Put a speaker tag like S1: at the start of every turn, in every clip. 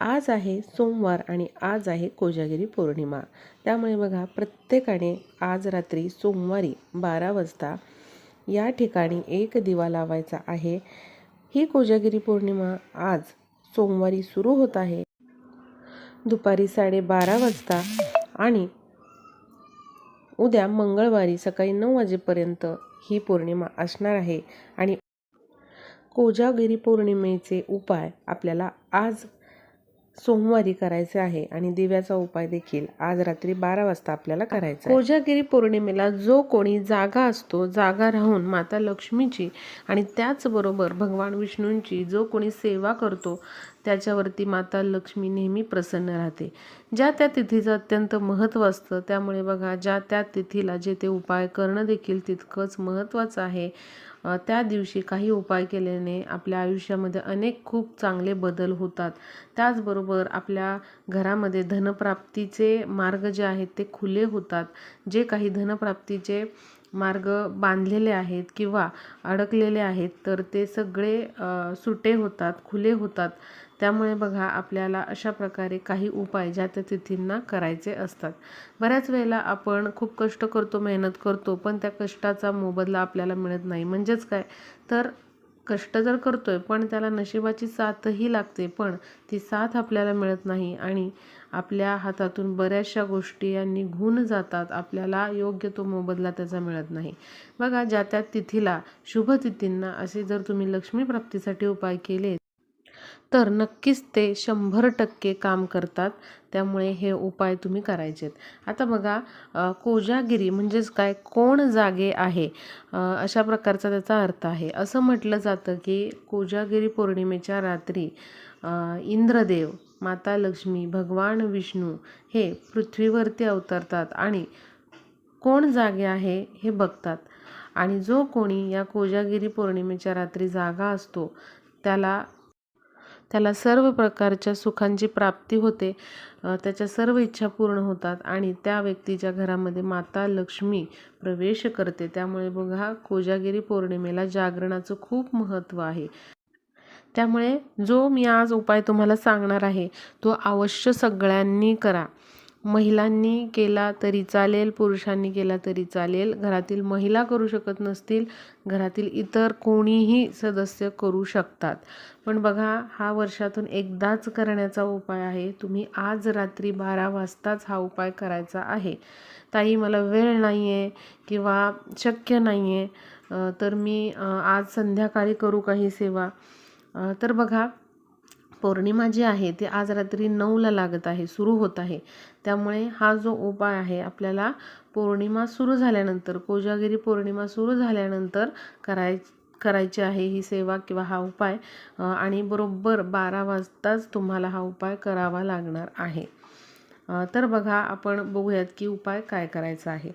S1: आज आहे सोमवार आणि आज आहे कोजागिरी पौर्णिमा. त्यामुळे बघा प्रत्येकाने आज रात्री सोमवारी बारा वाजता या ठिकाणी एक दिवा लावायचा आहे. ही कोजागिरी पौर्णिमा आज सोमवारी सुरू होत आहे. दुपारी साडेबारा वाजता आणि उद्या मंगळवारी सकाळी नऊ वाजेपर्यंत ही पौर्णिमा असणार आहे. आणि कोजागिरी पौर्णिमेचे उपाय आपल्याला आज सोमवारी करायचे आहे आणि दिव्याचा उपाय देखील आज रात्री बारा वाजता आपल्याला करायचा कोजागिरी पौर्णिमेला जो कोणी जागा असतो जागा राहून माता लक्ष्मीची आणि त्याचबरोबर भगवान विष्णूंची जो कोणी सेवा करतो त्याच्यावरती माता लक्ष्मी नेहमी प्रसन्न राहते. ज्या त्या तिथीचं अत्यंत महत्त्व असतं त्यामुळे बघा ज्या त्या तिथीला जे ते उपाय करणं देखील तितकंच महत्त्वाचं आहे. त्या दिवशी काही उपाय केल्याने आपल्या आयुष्यामध्ये अनेक खूप चांगले बदल होतात. त्याचबरोबर आपल्या घरामध्ये धनप्राप्तीचे मार्ग जे आहेत ते खुले होतात. जे काही धनप्राप्तीचे मार्ग बांधलेले आहेत किंवा अडकलेले आहेत तर ते सगळे सुटे होतात खुले होतात. त्यामुळे बघा आपल्याला अशा प्रकारे काही उपाय ज्या त्या तिथींना करायचे असतात. बऱ्याच वेळेला आपण खूप कष्ट करतो मेहनत करतो पण त्या कष्टाचा मोबदला आपल्याला मिळत नाही. म्हणजेच काय? तर कष्ट जर करतोय पण त्याला नशिबाची साथही लागते पण ती साथ आपल्याला मिळत नाही आणि आपल्या हातातून बऱ्याचशा गोष्टी या निघून जातात. आपल्याला योग्य तो मोबदला त्याचा मिळत नाही. बघा ज्या त्या तिथीला शुभ तिथींना असे जर तुम्ही लक्ष्मी प्राप्तीसाठी उपाय केले तर नक्कीच ते शंभर टक्के काम करतात. त्यामुळे हे उपाय तुम्ही करायचेत. आता बघा कोजागिरी म्हणजेच काय? कोण जागे आहे? अशा प्रकारचा त्याचा अर्थ आहे. असं म्हटलं जातं की कोजागिरी पौर्णिमेच्या रात्री इंद्रदेव माता लक्ष्मी भगवान विष्णू हे पृथ्वीवरती अवतरतात आणि कोण जागे आहे हे बघतात. आणि जो कोणी या कोजागिरी पौर्णिमेच्या रात्री जागा असतो त्याला त्याला सर्व प्रकारच्या सुखांची प्राप्ती होते. त्याच्या सर्व इच्छा पूर्ण होतात आणि त्या व्यक्तीच्या घरामध्ये माता लक्ष्मी प्रवेश करते त्यामुळे बघा कोजागिरी पौर्णिमेला जागरणाचं खूप महत्त्व आहे. त्यामुळे जो मी आज उपाय तुम्हाला सांगणार आहे तो अवश्य सगळ्यांनी करा. महिलांनी केला तरी चालेल पुरुषांनी केला तरी चालेल. घरातील महिला करू शकत नसतील घरातील इतर कोणीही सदस्य करू शकतात. पण बघा हा वर्षातून एकदाच करण्याचा उपाय आहे. तुम्ही आज रात्री बारा वाजताच हा उपाय करायचा आहे. ताई मला वेळ नाही आहे किंवा शक्य नाही आहे तर मी आज संध्याकाळी करू काही सेवा? तर बघा पौर्णिमा जी आहे ती आज रात्री नऊला लागत आहे सुरू होत आहे. त्यामुळे हा जो उपाय आहे आपल्याला पौर्णिमा सुरू झाल्यानंतर कोजागिरी पौर्णिमा सुरू झाल्यानंतर कराय करायची आहे ही सेवा किंवा हा उपाय आणि बरोबर बारा वाजताच तुम्हाला हा उपाय करावा लागणार आहे. तर बघा आपण बघूयात की उपाय काय करायचा आहे.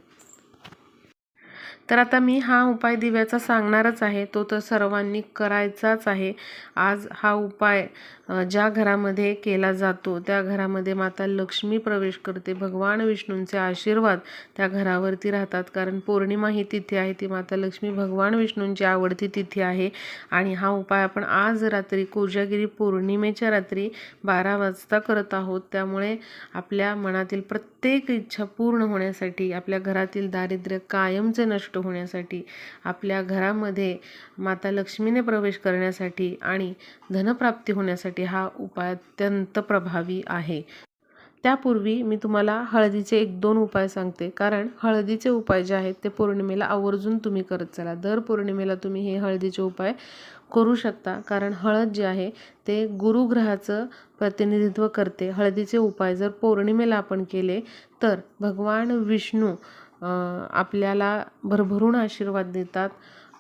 S1: तर आता मी हा उपाय दिव्याचा सांगणारच आहे. तो तर सर्वांनी करायचाच आहे. आज हा उपाय ज्या घरामध्ये केला जातो त्या घरामध्ये माता लक्ष्मी प्रवेश करते. भगवान विष्णूंचे आशीर्वाद त्या घरावरती राहतात. कारण पौर्णिमा ही तिथी आहे. ती माता लक्ष्मी भगवान विष्णूंची आवडती तिथी आहे. आणि हा उपाय आपण आज रात्री कोजागिरी पौर्णिमेच्या रात्री बारा वाजता करत आहोत. त्यामुळे आपल्या मनातील प्रत्येक इच्छा पूर्ण होण्यासाठी आपल्या घरातील दारिद्र्य कायमचे नष्ट होण्यासाठी आपल्या घरामध्ये माता लक्ष्मीने प्रवेश करण्यासाठी आणि धनप्राप्ती होण्यासाठी हा उपाय अत्यंत प्रभावी आहे. त्यापूर्वी मी तुम्हाला हळदीचे एक दोन उपाय सांगते. कारण हळदीचे उपाय जे आहेत ते पौर्णिमेला आवर्जून तुम्ही करत चला. दर पौर्णिमेला तुम्ही हे हळदीचे उपाय करू शकता. कारण हळद जे आहे ते गुरुग्रहाचं प्रतिनिधित्व करते. हळदीचे उपाय जर पौर्णिमेला आपण केले तर भगवान विष्णू आपल्याला भरभरून आशीर्वाद देतात.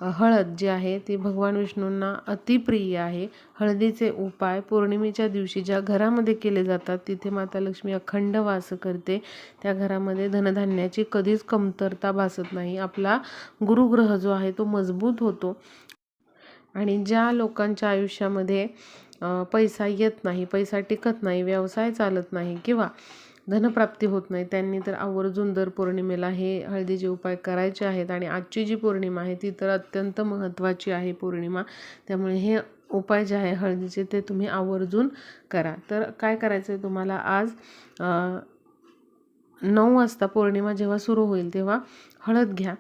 S1: हळद जी आहे ती भगवान विष्णूंना अतिप्रिय आहे. हळदीचे उपाय पौर्णिमेच्या दिवशी ज्या घरामध्ये केले जातात तिथे माता लक्ष्मी अखंड वास करते. त्या घरामध्ये धनधान्याची कधीच कमतरता भासत नाही. आपला गुरुग्रह जो आहे तो मजबूत होतो. आणि ज्या लोकांच्या आयुष्यामध्ये पैसा येत नाही पैसा टिकत नाही व्यवसाय चालत नाही किंवा धनप्राप्ती होत नाही. त्यांनी तर आवर्जून दर पौर्णिमेला हे हळदीचे उपाय करायचे आहेत आणि आजची जी पौर्णिमा आहे ती तर अत्यंत महत्त्वाची आहे पौर्णिमा. त्यामुळे हे उपाय जे आहे हळदीचे ते तुम्ही आवर्जून करा. तर काय करायचं आहे तुम्हाला आज? नऊ वाजता पौर्णिमा जेव्हा सुरू होईल तेव्हा हळद घ्या.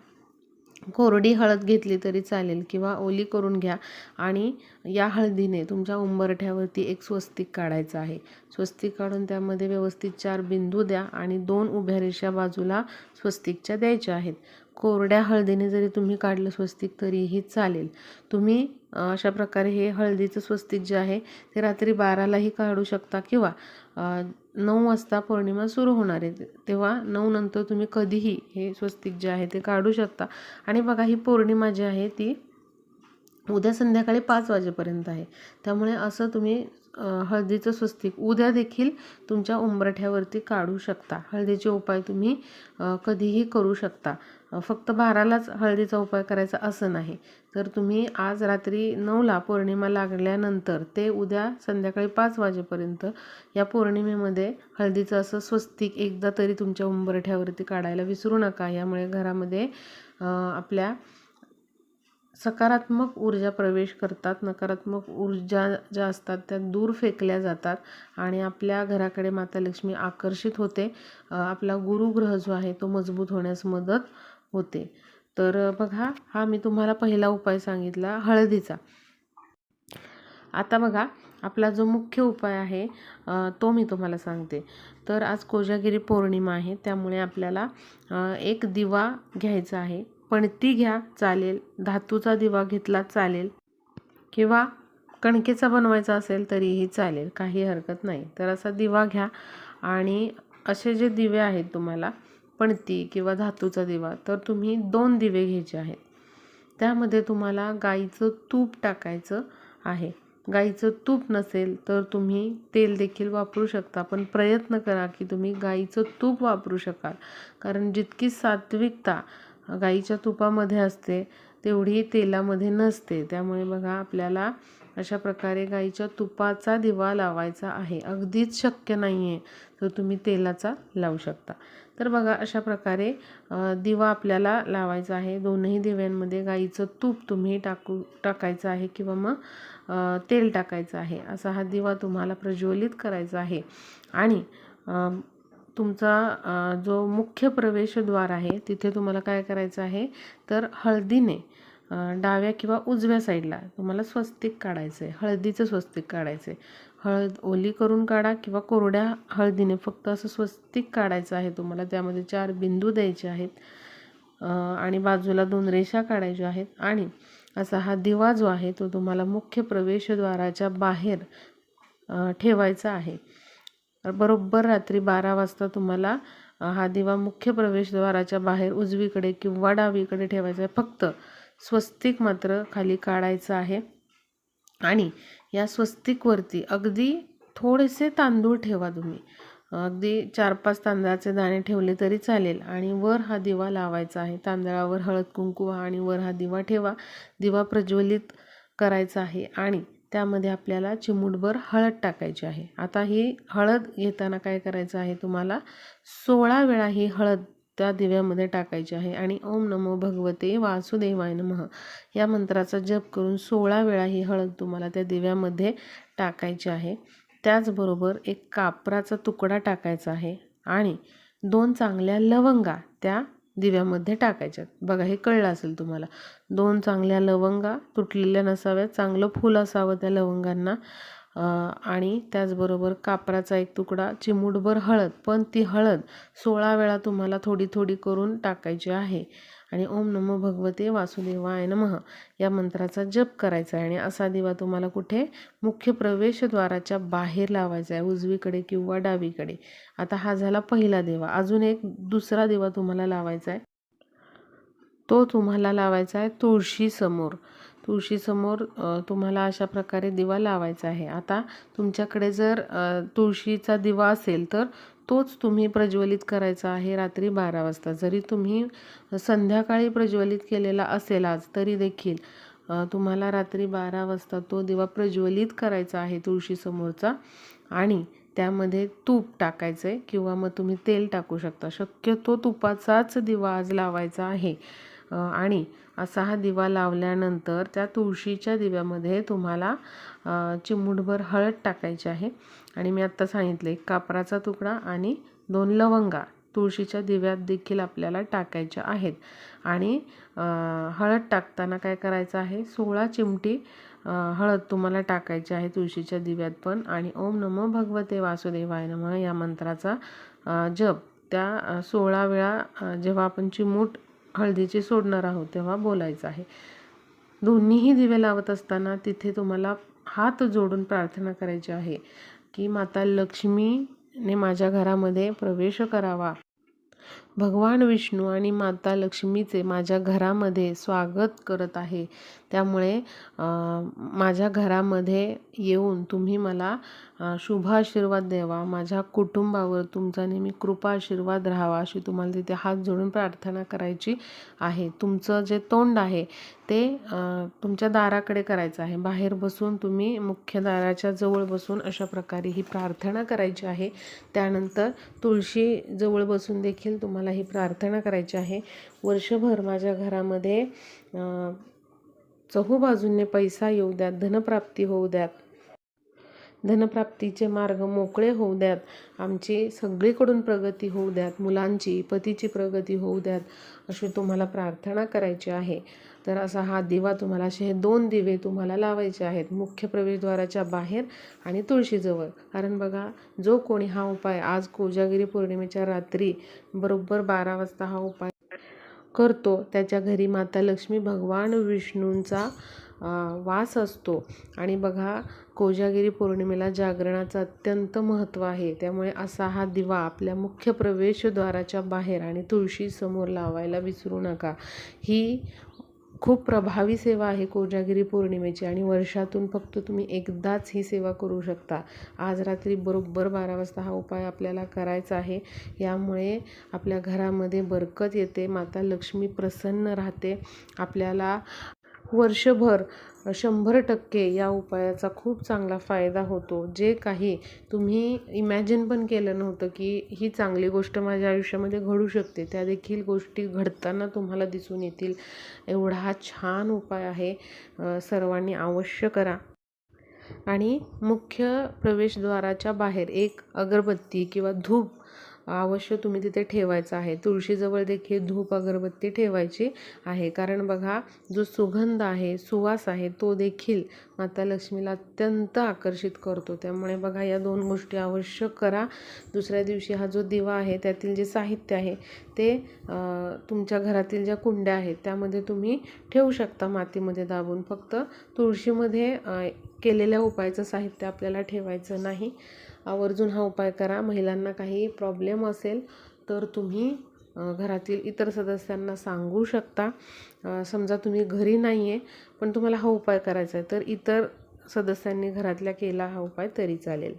S1: कोरडी हळद घेतली तरी चालेल किंवा ओली करून घ्या. आणि या हळदीने तुमच्या उंबरठ्यावरती एक स्वस्तिक काढायचं आहे. स्वस्तिक काढून त्यामध्ये व्यवस्थित चार बिंदू द्या आणि दोन उभ्या रेषा बाजूला स्वस्तिकच्या द्यायच्या आहेत. कोरड्या हळदीने जरी तुम्ही काढलं स्वस्तिक तरीही चालेल. तुम्ही अशा प्रकारे हे हळदीचं स्वस्तिक जे आहे ते रात्री बारालाही काढू शकता किंवा नऊ वाजता पौर्णिमा सुरू होणार आहे. तेव्हा नऊ नंतर तुम्ही कधीही हे स्वस्तिक जे आहे ते काढू शकता. आणि बघा ही पौर्णिमा जी आहे ती उद्या संध्याकाळी पाच वाजेपर्यंत आहे. त्यामुळे असं तुम्ही हळदीचं स्वस्तिक. उद्या देखील तुमच्या उंबरठ्यावरती काढू शकता. हळदीचे उपाय तुम्ही कधीही करू शकता. फक्त बारालाच हळदीचा उपाय करायचा असं नाही. तर तुम्ही आज रात्री नऊला पौर्णिमा लागल्यानंतर ते उद्या संध्याकाळी पाच वाजेपर्यंत या पौर्णिमेमध्ये हळदीचं असं स्वस्तिक एकदा तरी तुमच्या उंबरठ्यावरती काढायला विसरू नका. यामुळे घरामध्ये आपल्या सकारात्मक ऊर्जा प्रवेश करतात नकारात्मक ऊर्जा ज्या असतात त्या दूर फेकल्या जातात आणि आपल्या घराकडे माता लक्ष्मी आकर्षित होते. आपला गुरुग्रह जो आहे तो मजबूत होण्यास मदत होते. तर बघा हा मी तुम्हाला पहिला उपाय सांगितला हळदीचा. आता बघा आपला जो मुख्य उपाय आहे तो मी तुम्हाला सांगते. तर आज कोजागिरी पौर्णिमा आहे त्यामुळे आपल्याला एक दिवा घ्यायचा आहे. पणती घ्या चालेल. धातूचा दिवा घेतला चालेल. किंवा कणकेचा बनवायचा असेल तरीही चालेल काही हरकत नाही. तर असा दिवा घ्या आणि असे जे दिवे आहेत तुम्हाला पणती किंवा धातूचा दिवा तर तुम्ही दोन दिवे घ्यायचे आहेत. त्यामध्ये तुम्हाला गाईचं तूप टाकायचं आहे. गाईचं तूप नसेल तर तुम्ही तेल देखील वापरू शकता पण प्रयत्न करा की तुम्ही गाईचं तूप वापरू शकाल. कारण जितकी सात्विकता गाईच्या तुपामध्ये असते तेवढी तेलामध्ये नसते. त्यामुळे बघा आपल्याला अशा प्रकारे गाईच्या तुपाचा दिवा लावायचा आहे. अगदीच शक्य नाही आहे तर तुम्ही तेलाचा लावू शकता. तर बघा अशा प्रकारे दिवा आपल्याला लावायचा आहे. दोनही दिव्यांमध्ये गाईचं तूप तुम्ही टाकू टाकायचं आहे किंवा मग तेल टाकायचं आहे. असा हा दिवा तुम्हाला प्रज्वलित करायचा आहे. आणि तुमचा जो मुख्य प्रवेशद्वार आहे तिथे तुम्हाला काय करायचं आहे? तर हळदीने डाव्या किंवा उजव्या साईडला तुम्हाला स्वस्तिक काढायचं आहे हळदीचं स्वस्तिक काढायचं आहे हळद ओली करून काढा किंवा कोरड्या हळदीने फक्त असं स्वस्तिक काढायचं आहे तुम्हाला. त्यामध्ये चार बिंदू द्यायचे आहेत. आणि बाजूला दोन रेषा काढायच्या आहेत. आणि असा हा दिवा जो आहे तो तुम्हाला मुख्य प्रवेशद्वाराच्या बाहेर ठेवायचा आहे. बरोबर रात्री बारा वाजता तुम्हाला हा दिवा मुख्य प्रवेशद्वाराच्या बाहेर उजवीकडे किंवा डावीकडे ठेवायचा आहे. फक्त स्वस्तिक मात्र खाली काढायचं आहे. आणि या स्वस्तिकवरती अगदी थोडेसे तांदूळ ठेवा तुम्ही. अगदी चार पाच तांदळाचे दाणे ठेवले तरी चालेल. आणि वर हा दिवा लावायचा आहे. तांदळावर हळद कुंकू आणि वर हा दिवा ठेवा. दिवा प्रज्वलित करायचा आहे. आणि त्यामध्ये आपल्याला चिमूटभर हळद टाकायची आहे. आता ही हळद घेताना काय करायचं आहे तुम्हाला? सोळा वेळा ही हळद त्या दिव्यामध्ये टाकायची आहे आणि ओम नमो भगवते वासुदेवाय नमः या मंत्राचा जप करून सोळा वेळा ही हळद तुम्हाला त्या दिव्यामध्ये टाकायची आहे. त्याचबरोबर एक कापराचा तुकडा टाकायचा आहे आणि दोन चांगल्या लवंगा त्या दिव्यामध्ये टाकायच्यात. बघा हे कळलं असेल तुम्हाला. दोन चांगल्या लवंगा तुटलेल्या नसाव्यात चांगलं फूल असावं त्या लवंगांना. आणि त्याचबरोबर कापराचा एक तुकडा चिमूटभर हळद. पण ती हळद सोळा वेळा तुम्हाला थोडी थोडी करून टाकायची आहे. आणि ओम नमो भगवते वासुदेवाय नमः. या मंत्राचा जप करायचा आहे आणि असा दिवा तुम्हाला कुठे? मुख्य प्रवेशद्वाराच्या बाहेर लावायचा आहे उजवीकडे किंवा डावीकडे. आता हा झाला पहिला दिवा. अजून एक दुसरा दिवा तुम्हाला लावायचा आहे. तो तुम्हाला लावायचा आहे तुळशीसमोर तुळशीसमोर तुम्हाला अशा प्रकारे दिवा लावायचा आहे. आता तुमच्याकडे जर तुळशीचा दिवा असेल तर तोच तुम्ही प्रज्वलित करायचा आहे रात्री बारा वाजता. जरी तुम्ही संध्याकाळी प्रज्वलित केलेला असेल आज तरी देखील तुम्हाला रात्री बारा वाजता तो दिवा प्रज्वलित करायचा आहे तुळशीसमोरचा आणि त्यामध्ये तूप टाकायचं आहे किंवा मग तुम्ही तेल टाकू शकता. शक्यतो तुपाचाच दिवा आज लावायचा आहे. आणि असा हा दिवा लावल्यानंतर त्या तुळशीच्या दिव्यामध्ये तुम्हाला चिमूटभर हळद टाकायची आहे. आणि मी आत्ता सांगितले एक कापराचा तुकडा आणि दोन लवंगा तुळशीच्या दिव्यात देखील आपल्याला टाकायच्या आहेत. आणि हळद टाकताना काय करायचं आहे सोळा चिमटी हळद तुम्हाला टाकायची आहे तुळशीच्या दिव्यात पण. आणि ओम नमो भगवते वासुदेवाय नम या मंत्राचा जप. त्या सोळा वेळा जेव्हा आपण चिमूट हळदीची सोडणार आहोत तेव्हा बोलायचं आहे. दोन्हीही दिवे लावत असताना तिथे तुम्हाला हात जोडून प्रार्थना करायची आहे की माता लक्ष्मीने माझ्या घरामध्ये प्रवेश करावा. भगवान विष्णू आणि माता लक्ष्मीचे माझ्या घरामध्ये स्वागत करत आहे. त्यामुळे माझ्या घरामध्ये येऊन तुम्ही मला शुभ आशीर्वाद द्यावा. माझ्या कुटुंबावर तुमचा नेहमी कृपा आशीर्वाद राहावा अशी तुम्हाला तिथे हात जोडून प्रार्थना करायची आहे. तुमचं जे तोंड आहे ते तुमच्या दाराकडे करायचं आहे. बाहेर बसून तुम्ही मुख्य दाराच्या जवळ बसून अशा प्रकारे ही प्रार्थना करायची आहे. त्यानंतर तुळशी जवळ बसून देखील तुम्हाला ही प्रार्थना करायची आहे. वर्षभर माझ्या घरामध्ये चहूबाजूंनी पैसा येऊ द्यात धनप्राप्ती होऊ द्यात. धनप्राप्तीचे मार्ग मोकळे होऊ द्यात. आमची सगळीकडून प्रगती होऊ द्यात. मुलांची पतीची प्रगती होऊ द्यात अशी तुम्हाला प्रार्थना करायची आहे. तर असा हा दिवा तुम्हाला असे हे दोन दिवे तुम्हाला लावायचे आहेत. मुख्य प्रवेशद्वाराच्या बाहेर आणि तुळशीजवळ. कारण बघा जो कोणी हा उपाय आज कोजागिरी पौर्णिमेच्या रात्री बरोबर बारा वाजता हा उपाय करतो त्याच्या घरी माता लक्ष्मी भगवान विष्णूंचा वास असतो. आणि बघा कोजागिरी पौर्णिमेला जागरणाचं अत्यंत महत्त्व आहे. त्यामुळे असा हा दिवा आपल्या मुख्य प्रवेशद्वाराच्या बाहेर आणि तुळशीसमोर लावायला विसरू नका. ही खूप प्रभावी सेवा आहे कोजागिरी पौर्णिमेची आणि वर्षातून फक्त तुम्ही एकदाच ही सेवा करू शकता. आज रात्री बरोबर बारा वाजता हा उपाय आपल्याला करायचा आहे. यामुळे आपल्या घरामध्ये बरकत येते माता लक्ष्मी प्रसन्न राहते आपल्याला वर्षभर शंभर टक्के या उपायाचा खूप चांगला फायदा होतो. जे काही तुम्ही इमॅजिन पण केलं नव्हतं की ही चांगली गोष्ट माझ्या आयुष्यामध्ये घडू शकते. त्या देखील गोष्टी घडताना तुम्हाला दिसून येतील. एवढा हा छान उपाय आहे. सर्वांनी अवश्य करा. आणि मुख्य प्रवेशद्वाराच्या बाहेर एक अगरबत्ती किंवा धूप अवश्य तुम्ही तिथे ठेवायचं आहे. तुळशीजवळ देखील धूप अगरबत्ती ठेवायची आहे. कारण बघा जो सुगंध आहे सुवास आहे तो देखील माता लक्ष्मीला अत्यंत आकर्षित करतो. त्यामुळे बघा या दोन गोष्टी अवश्य करा. दुसऱ्या दिवशी हा जो दिवा आहे त्यातील जे साहित्य आहे ते तुमच्या घरातील ज्या कुंड्या आहेत त्यामध्ये तुम्ही ठेवू शकता मातीमध्ये दाबून. फक्त तुळशीमध्ये केलेल्या उपायाचं साहित्य आपल्याला ठेवायचं नाही. आवर्जून हा उपाय करा. महिलांना काही प्रॉब्लेम असेल तर तुम्ही घरातील इतर सदस्यांना सांगू शकता. समजा तुम्ही घरी नाही आहे पण तुम्हाला हा उपाय करायचा आहे तर इतर सदस्यांनी घरातल्या केला हा उपाय तरी चालेल.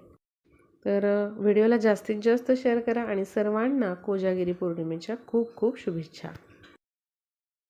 S1: तर व्हिडिओला जास्तीत जास्त शेअर करा आणि सर्वांना कोजागिरी पौर्णिमेच्या खूप खूप शुभेच्छा.